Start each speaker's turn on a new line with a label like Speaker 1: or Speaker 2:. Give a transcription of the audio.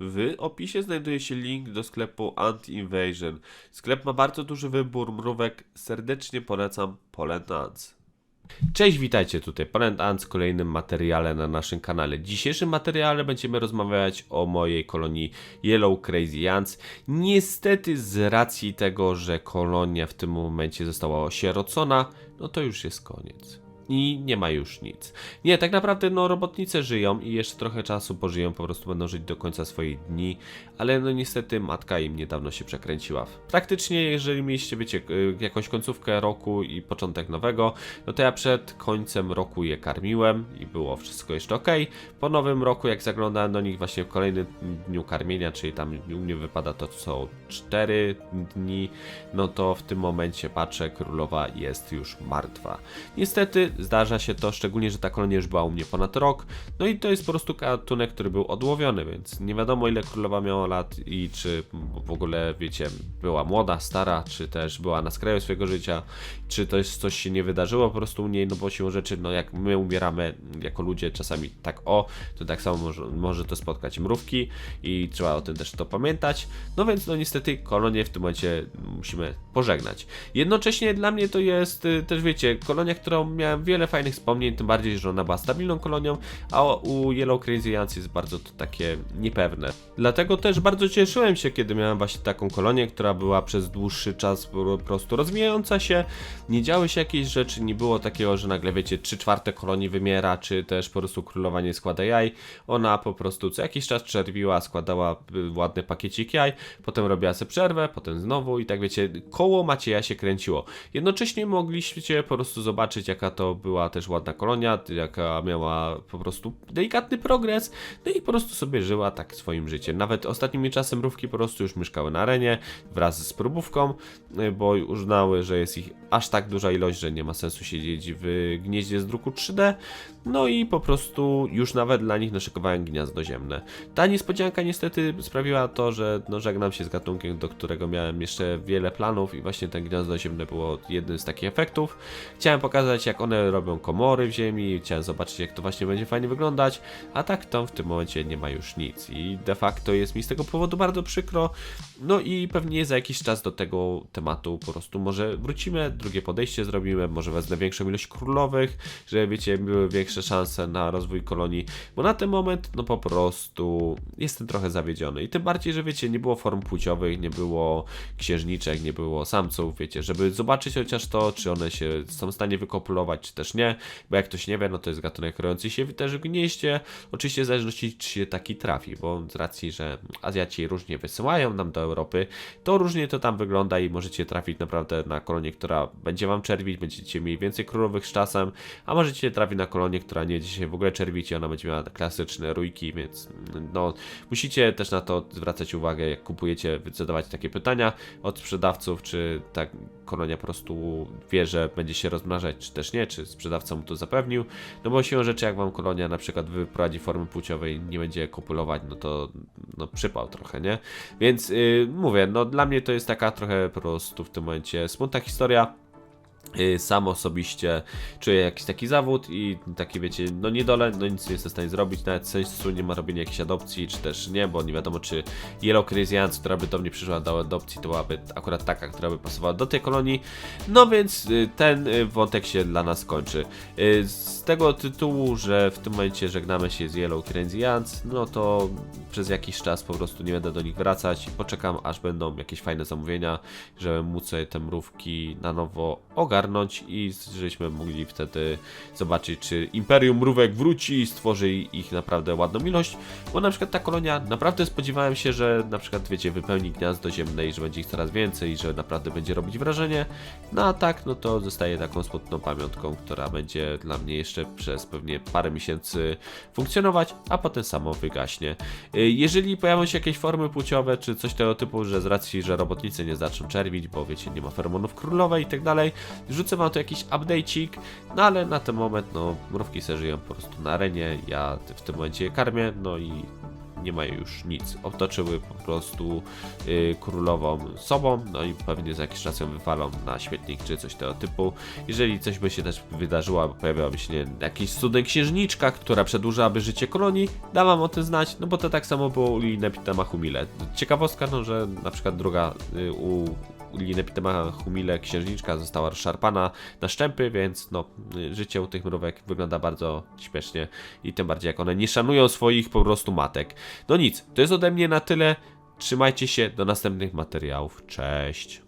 Speaker 1: W opisie znajduje się link do sklepu Anti-Invasion. Sklep ma bardzo duży wybór mrówek. Serdecznie polecam Poland Ants. Cześć, witajcie tutaj Poland Ants w kolejnym materiale na naszym kanale. W dzisiejszym materiale będziemy rozmawiać o mojej kolonii Yellow Crazy Ants. Niestety z racji tego, że kolonia w tym momencie została osierocona, no to już jest koniec. I nie ma już nic. Nie, tak naprawdę no robotnice żyją i jeszcze trochę czasu pożyją, po prostu będą żyć do końca swoich dni, ale no niestety matka im niedawno się przekręciła. Praktycznie jeżeli mieliście, wiecie, y, jakąś końcówkę roku i początek nowego, no to ja przed końcem roku je karmiłem i było wszystko jeszcze ok. Po nowym roku, jak zaglądałem do nich właśnie w kolejnym dniu karmienia, czyli tam u mnie wypada to co 4 dni, no to w tym momencie patrzę, królowa jest już martwa. Niestety zdarza się to, szczególnie, że ta kolonia już była u mnie ponad rok, no i to jest po prostu gatunek, który był odłowiony, więc nie wiadomo ile królowa miała lat i czy w ogóle, wiecie, była młoda, stara, czy też była na skraju swojego życia, czy to jest coś się nie wydarzyło po prostu u niej, no bo siłą rzeczy, no jak my umieramy jako ludzie czasami tak o, to tak samo może, może to spotkać mrówki i trzeba o tym też to pamiętać, no więc no niestety kolonię w tym momencie musimy pożegnać. Jednocześnie dla mnie to jest y, też, wiecie, kolonia, którą miałem wiele fajnych wspomnień, tym bardziej, że ona była stabilną kolonią, a u Yellow Crazy Ants jest bardzo to takie niepewne. Dlatego też bardzo cieszyłem się, kiedy miałem właśnie taką kolonię, która była przez dłuższy czas po prostu rozwijająca się, nie działy się jakieś rzeczy, nie było takiego, że nagle, wiecie, 3 czwarte kolonii wymiera, czy też po prostu królowa nie składa jaj, ona po prostu co jakiś czas czerwiła, składała y, ładny pakiecik jaj, potem robiła sobie przerwę, potem znowu i tak wiecie, koło Macieja się kręciło. Jednocześnie mogliście po prostu zobaczyć, jaka to była też ładna kolonia, jaka miała po prostu delikatny progres, no i po prostu sobie żyła tak swoim życiem. Nawet ostatnimi czasy mrówki po prostu już mieszkały na arenie wraz z próbówką, bo uznały, że jest ich aż tak duża ilość, że nie ma sensu siedzieć w gnieździe z druku 3D. No i po prostu już nawet dla nich naszykowałem gniazdo ziemne. Ta niespodzianka niestety sprawiła to, że no, żegnam się z gatunkiem, do którego miałem jeszcze wiele planów i właśnie ten gniazdo ziemne było jednym z takich efektów. Chciałem pokazać jak one robią komory w ziemi, chciałem zobaczyć jak to właśnie będzie fajnie wyglądać, a tak to w tym momencie nie ma już nic. I de facto jest mi z tego powodu bardzo przykro. No i pewnie za jakiś czas do tego tematu po prostu może wrócimy, drugie podejście zrobimy, może wezmę większą ilość królowych, żeby wiecie, były większe szanse na rozwój kolonii, bo na ten moment no po prostu jestem trochę zawiedziony. I tym bardziej, że wiecie, nie było form płciowych, nie było księżniczek, nie było samców, wiecie, żeby zobaczyć chociaż to, czy one się są w stanie wykopulować, czy też nie, bo jak ktoś nie wie, no to jest gatunek rojący się też w gnieździe, oczywiście w zależności czy się taki trafi, bo z racji, że Azjaci różnie wysyłają nam do Europy, to różnie to tam wygląda i możecie trafić naprawdę na kolonię, która będzie wam czerwić, będziecie mieli więcej królowych z czasem, a możecie trafić na kolonię, która nie będzie się w ogóle czerwić i ona będzie miała klasyczne rójki, więc no musicie też na to zwracać uwagę, jak kupujecie, zadawać takie pytania od sprzedawców, czy ta kolonia po prostu wie, że będzie się rozmnażać, czy też nie, czy sprzedawca mu to zapewnił, no bo siłą rzeczy, jak wam kolonia na przykład wyprowadzi formy płciowej, nie będzie kopulować, no to no przypał trochę, nie? Więc yy, mówię, no dla mnie to jest taka trochę po prostu w tym momencie smutna historia. Y, Sam osobiście czuję jakiś taki zawód i taki wiecie, no niedolę, no nic nie jestem w stanie zrobić, nawet sensu nie ma robienia jakiejś adopcji, czy też nie, bo nie wiadomo czy Yellow Crazy która by do mnie przyszła do adopcji, to byłaby akurat taka, która by pasowała do tej kolonii, no więc y, ten y, wątek się dla nas kończy. Z tego tytułu, że w tym momencie żegnamy się z Yellow no to przez jakiś czas po prostu nie będę do nich wracać, poczekam aż będą jakieś fajne zamówienia, żeby móc sobie te mrówki na nowo ogarnąć i żebyśmy mogli wtedy zobaczyć, czy Imperium Mrówek wróci i stworzy ich naprawdę ładną ilość, bo na przykład ta kolonia, naprawdę spodziewałem się, że na przykład, wiecie, wypełni gniazdo ziemne i że będzie ich coraz więcej i że naprawdę będzie robić wrażenie, no a tak, no to zostaje taką smutną pamiątką, która będzie dla mnie jeszcze przez pewnie parę miesięcy funkcjonować, a potem samo wygaśnie. Y, Jeżeli pojawią się jakieś formy płciowe, czy coś tego typu, że z racji, że robotnicy nie zaczną czerwić, bo wiecie, nie ma feromonów królowej i tak dalej, Rzucę wam tu jakiś update'cik, no ale na ten moment, no, mrówki se żyją po prostu na arenie, ja w tym momencie je karmię, no i nie mają już nic. Otoczyły po prostu y, królową sobą, no i pewnie za jakiś czas ją wywalą na śmietnik czy coś tego typu. Jeżeli coś by się też wydarzyło, pojawiłaby się nie, jakiś cudem księżniczka, która przedłużałaby życie kroni, da wam o tym znać, no bo to tak samo było u Liny Pitama Humile. Ciekawostka, no że na przykład druga y, u Liny Pitama Humile księżniczka została rozszarpana na szczępy, więc no życie u tych mrówek wygląda bardzo śmiesznie i tym bardziej jak one nie szanują swoich po prostu matek. No nic, to jest ode mnie na tyle. Trzymajcie się do następnych materiałów. Cześć.